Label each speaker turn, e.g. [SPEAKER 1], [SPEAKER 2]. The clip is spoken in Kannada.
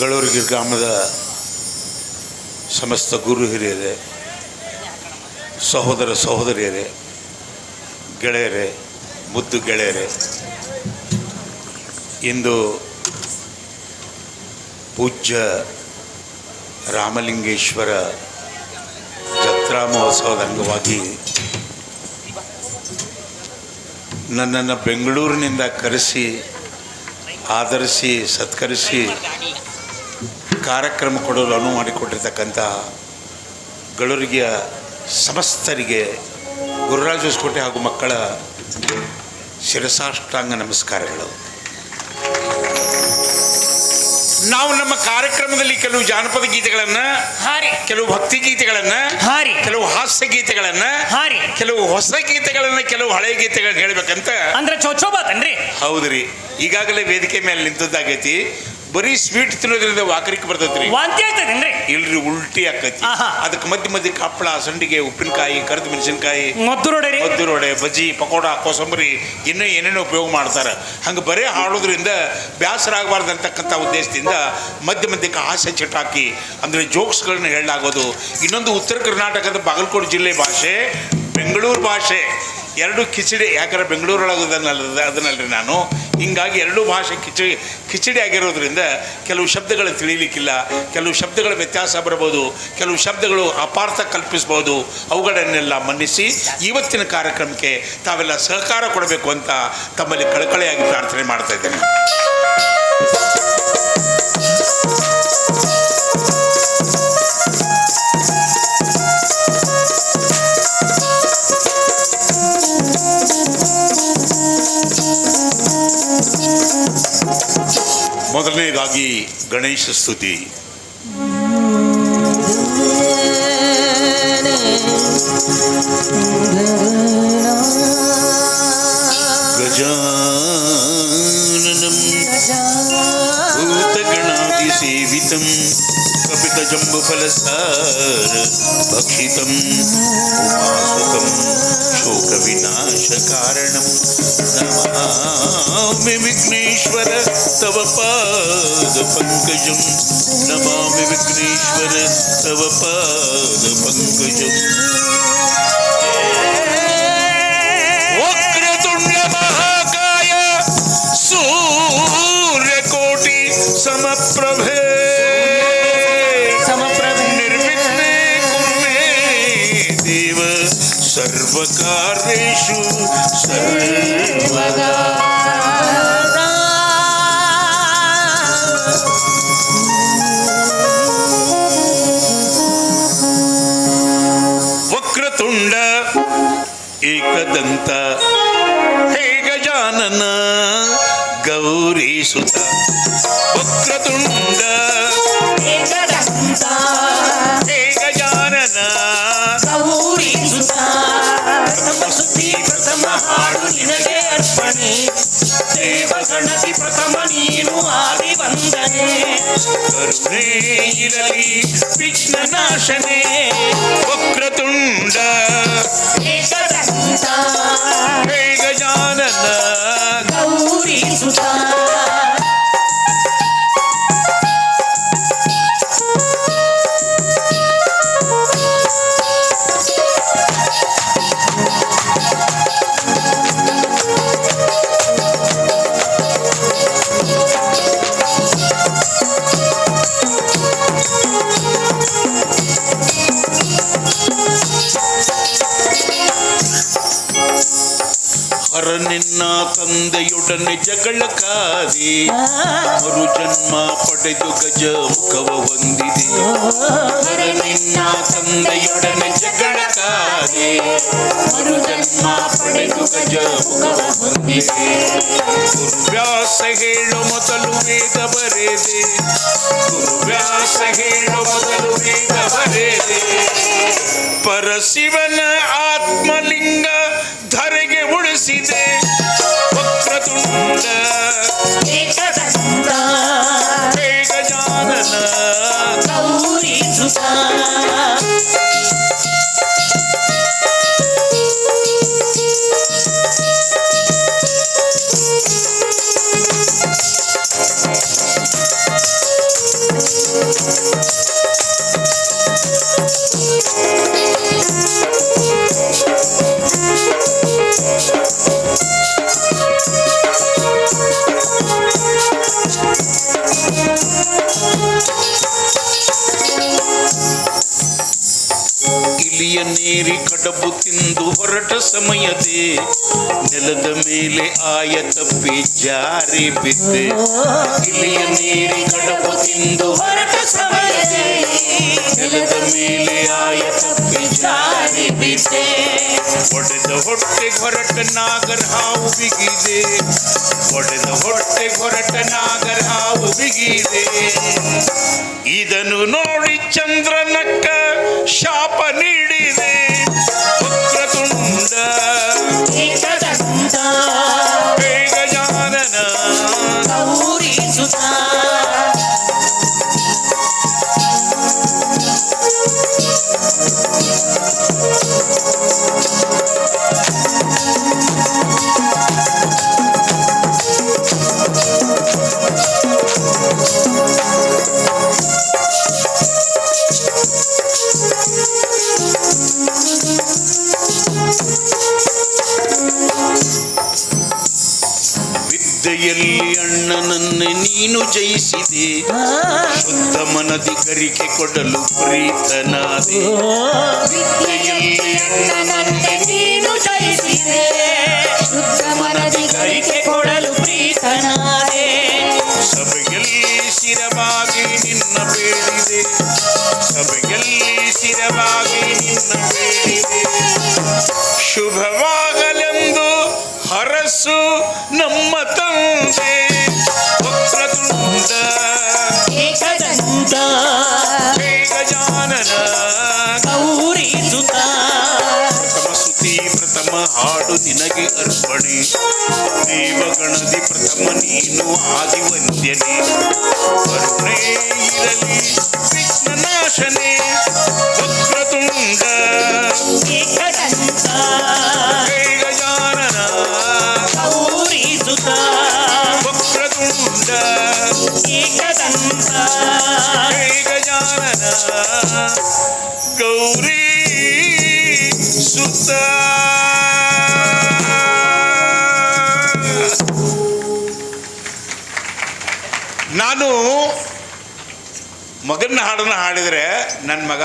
[SPEAKER 1] ಗಳೂರಿಗೆ ಗ್ರಾಮದ ಸಮಸ್ತ ಗುರು ಹಿರಿಯರೇ ಸಹೋದರ ಸಹೋದರಿಯರೇ ಗೆಳೆಯರೇ ಮುದ್ದು ಗೆಳೆಯರೇ ಇಂದು ಪೂಜ್ಯ ರಾಮಲಿಂಗೇಶ್ವರ ಜತ್ರಾ ಮಹೋತ್ಸವದ ಅಂಗವಾಗಿ ನನ್ನನ್ನು ಬೆಂಗಳೂರಿನಿಂದ ಕರೆಸಿ, ಆಧರಿಸಿ, ಸತ್ಕರಿಸಿ ಕಾರ್ಯಕ್ರಮ ಕೊಡಲು ಅನುವು ಮಾಡಿಕೊಟ್ಟಿರ್ತಕ್ಕಂಥ ಗಳೂರಿಗೆಯ ಸಮಸ್ತರಿಗೆ ಗುರುರಾಜ ಹೊಸಕೋಟೆ ಹಾಗೂ ಮಕ್ಕಳ ಶಿರಸಾಷ್ಟಾಂಗ ನಮಸ್ಕಾರಗಳು. ನಾವು ನಮ್ಮ ಕಾರ್ಯಕ್ರಮದಲ್ಲಿ ಕೆಲವು ಜಾನಪದ ಗೀತೆಗಳನ್ನು
[SPEAKER 2] ಹಾರಿ
[SPEAKER 1] ಕೆಲವು ಭಕ್ತಿ ಗೀತೆಗಳನ್ನು
[SPEAKER 2] ಹಾರಿ
[SPEAKER 1] ಕೆಲವು ಹಾಸ್ಯ ಗೀತೆಗಳನ್ನು
[SPEAKER 2] ಹಾರಿ
[SPEAKER 1] ಕೆಲವು ಹೊಸ ಗೀತೆಗಳನ್ನು ಕೆಲವು ಹಳೆ ಗೀತೆಗಳನ್ನ ಹೇಳ್ಬೇಕಂತ.
[SPEAKER 2] ಅಂದ್ರೆ ಚೊಚ್ಚೋಬಾತನ್ರಿ
[SPEAKER 1] ಹೌದ್ರಿ. ಈಗಾಗಲೇ ವೇದಿಕೆ ಮೇಲೆ ನಿಂತದ್ದಾಗೈತಿ. ಬರೀ ಸ್ವೀಟ್ ತಿನ್ನೋದ್ರಿಂದ ವಾಕರಿಕೆ ಬರ್ತೈತ್ರಿ.
[SPEAKER 2] ವಾಂತಿ ಆಗ್ತದೇನ್ರಿ?
[SPEAKER 1] ಇಲ್ರಿ ಉಲ್ಟಿ ಆಕೈತಿ.
[SPEAKER 2] ಆಹಾ.
[SPEAKER 1] ಅದಕ್ಕೆ ಮಧ್ಯ ಮಧ್ಯ ಹಪ್ಪಳ ಸಂಡಿಗೆ ಉಪ್ಪಿನಕಾಯಿ ಕರಿದ ಮೆಣಸಿನಕಾಯಿ
[SPEAKER 2] ಮದ್ದು ನೋಡ್ರಿ
[SPEAKER 1] ಮದ್ದೂರೊಡೆ ಬಜ್ಜಿ ಪಕೋಡ ಕೋಸಂಬರಿ ಇನ್ನೂ ಏನೇನೋ ಉಪಯೋಗ ಮಾಡ್ತಾರೆ. ಹಂಗೆ ಬರೇ ಹಾಡೋದ್ರಿಂದ ಬ್ಯಾಸರ ಆಗಬಾರ್ದು ಅಂತಕ್ಕಂಥ ಉದ್ದೇಶದಿಂದ ಮಧ್ಯ ಮಧ್ಯಕ್ಕೆ ಹಾಸ್ಯ ಚಟಾಕಿ ಅಂದರೆ ಜೋಕ್ಸ್ಗಳನ್ನ ಹೇಳಲಾಗೋದು. ಇನ್ನೊಂದು ಉತ್ತರ ಕರ್ನಾಟಕದ ಬಾಗಲಕೋಟೆ ಜಿಲ್ಲೆ ಭಾಷೆ ಬೆಂಗಳೂರು ಭಾಷೆ. ಎರಡು ಕಿಚಡಿ, ಯಾಕಂದ್ರೆ ಬೆಂಗಳೂರೊಳಗೆ ಅದನ್ನಲ್ಲ, ಅದನ್ನಲ್ರಿ ನಾನು. ಹಿಂಗಾಗಿ ಎರಡೂ ಭಾಷೆ ಕಿಚಡಿ ಕಿಚಡಿ ಆಗಿರೋದ್ರಿಂದ ಕೆಲವು ಶಬ್ದಗಳು ತಿಳಿಲಿಕ್ಕಿಲ್ಲ, ಕೆಲವು ಶಬ್ದಗಳ ವ್ಯತ್ಯಾಸ ಬರಬಹುದು ಕೆಲವು ಶಬ್ದಗಳು ಅಪಾರ್ಥ ಕಲ್ಪಿಸ್ಬೋದು, ಅವುಗಳನ್ನೆಲ್ಲ ಮನ್ನಿಸಿ ಇವತ್ತಿನ ಕಾರ್ಯಕ್ರಮಕ್ಕೆ ತಾವೆಲ್ಲ ಸಹಕಾರ ಕೊಡಬೇಕು ಅಂತ ತಮ್ಮಲ್ಲಿ ಕಳಕಳಿಯಾಗಿ ಪ್ರಾರ್ಥನೆ ಮಾಡ್ತಾ ಇದ್ದೇನೆ. ಮೊದಲನೇದಾಗಿ ಗಣೇಶ ಸ್ತುತಿ ಗಜಾನನಂ भूतगणादिसेवितं कपितजम्बुफलसार भक्षितम् उमासुतं शोकविनाशकारणं नमामि विघ्नेश्वर तव पादपङ्कजं नमामि विघ्नेश्वर तव पादपङ्कजम्। वक्रतुण्ड महाकाय सूर्यकोटि समप्रभे। सर्वकार्येषु सर्वदा
[SPEAKER 2] वक्रतुण्ड एकदन्त हे गजानन गौरीसुता ವಂದನೆ
[SPEAKER 1] ಕರುಣೆ ಇರಲಿ ವಿಘ್ನ ನಾಶನೆ ವಕ್ರತುಂಡ
[SPEAKER 2] ಏಕದಂತ
[SPEAKER 1] ಹೇ ಗಜಾನನ
[SPEAKER 2] ಗೌರಿ ಸುತ
[SPEAKER 1] ನಿನ್ನ ತಂದೆಯೊಡನೆ ಕಾದಿ ಮರು ಜನ್ಮ ಪಡೆದು ಗಜ ಮುಖವ ಹೊಂದಿದೆ ನಿನ್ನ ತಂದೆಯೊಡನೆ ಕಾದಿ ಮರು ಜನ್ಮ ಪಡೆದು ಗಜ ಮುಖವ ಹೊಂದಿದೆ. ವ್ಯಾಸ ಹೇಳು ಮೊದಲು ವೇದ ಬರೆದೆ. ವ್ಯಾಸ ಹೇಳು ಮೊದಲು ವೇದ ಬರೆದೆ. ಪರಶಿವನ ಇಲಿಯ ನೀರಿ ಕಡಬು ತಿಂದು ಹೊರಟ ಸಮಯದೇ ನೆಲದ ಮೇಲೆ ಆಯ ತಪ್ಪಿ ಜಾರಿ ಬಿದ್ದೆ. ಇಲಿಯ ನೀರಿ ಕಡಬು ತಿಂದು
[SPEAKER 2] ಹೊರಟ ಸಮಯದೇ
[SPEAKER 1] ಒಡೆದ ಹೊಟ್ಟೆ ಹೊರಟ ನಾಗರ ಹಾವು ಬಿಗಿದೆ. ಒಡೆದ ಹೊಟ್ಟೆ ಹೊರಟ ನಾಗರ ಹಾವು ಬಿಗಿದೆ. ಇದನ್ನು ನೋಡಿ ಚಂದ್ರನಕ್ಕ ವಿದ್ಯೆಯಲ್ಲಿ ಅಣ್ಣನನ್ನ ನೀನು ಜಯಿಸಿದೆ. ಶುದ್ಧ ಮನದಿ ಕರಿಕೆ ಕೊಡಲು ಪ್ರೀತನಾದೆ. ವಿದ್ಯೆಯಲ್ಲಿ ಅಣ್ಣನನ್ನೇ
[SPEAKER 2] ನೀನು ಜಯಿಸಿದೆ. ಶುದ್ಧ ಮನದಿ ಗರಿಕೆ ಕೊಡಲು ಪ್ರೀತನಾದೆ.
[SPEAKER 1] ಸಭೆಯಲ್ಲಿ ಶಿರವಾಗಿ ನಿನ್ನ ಬೇಡಿದೆ. ಸಭೆಯಲ್ಲಿ ಶಿರವಾಗಿ ನಿನ್ನ ಬೇಡಿದೆ. ಶುಭವಾಗಲೆಂದು ಬೇಗ
[SPEAKER 2] ಗೌರಿಸುತ್ತ ಸಮಸುತಿ
[SPEAKER 1] ಪ್ರಥಮ ಸುತಿ ಪ್ರಥಮ ಹಾಡು ನಿನಗೆ ಅರ್ಪಣೆ. ದೇವಗಣದಿ ಪ್ರಥಮ ನೀನು ಆದಿವಂದ್ಯನೆ. ಕರುಣೆ ಇರಲಿ. ಗೌರಿ ಸುತ್ತ ನಾನು ಮಗನ ಹಾಡನ್ನು ಹಾಡಿದರೆ ನನ್ನ ಮಗ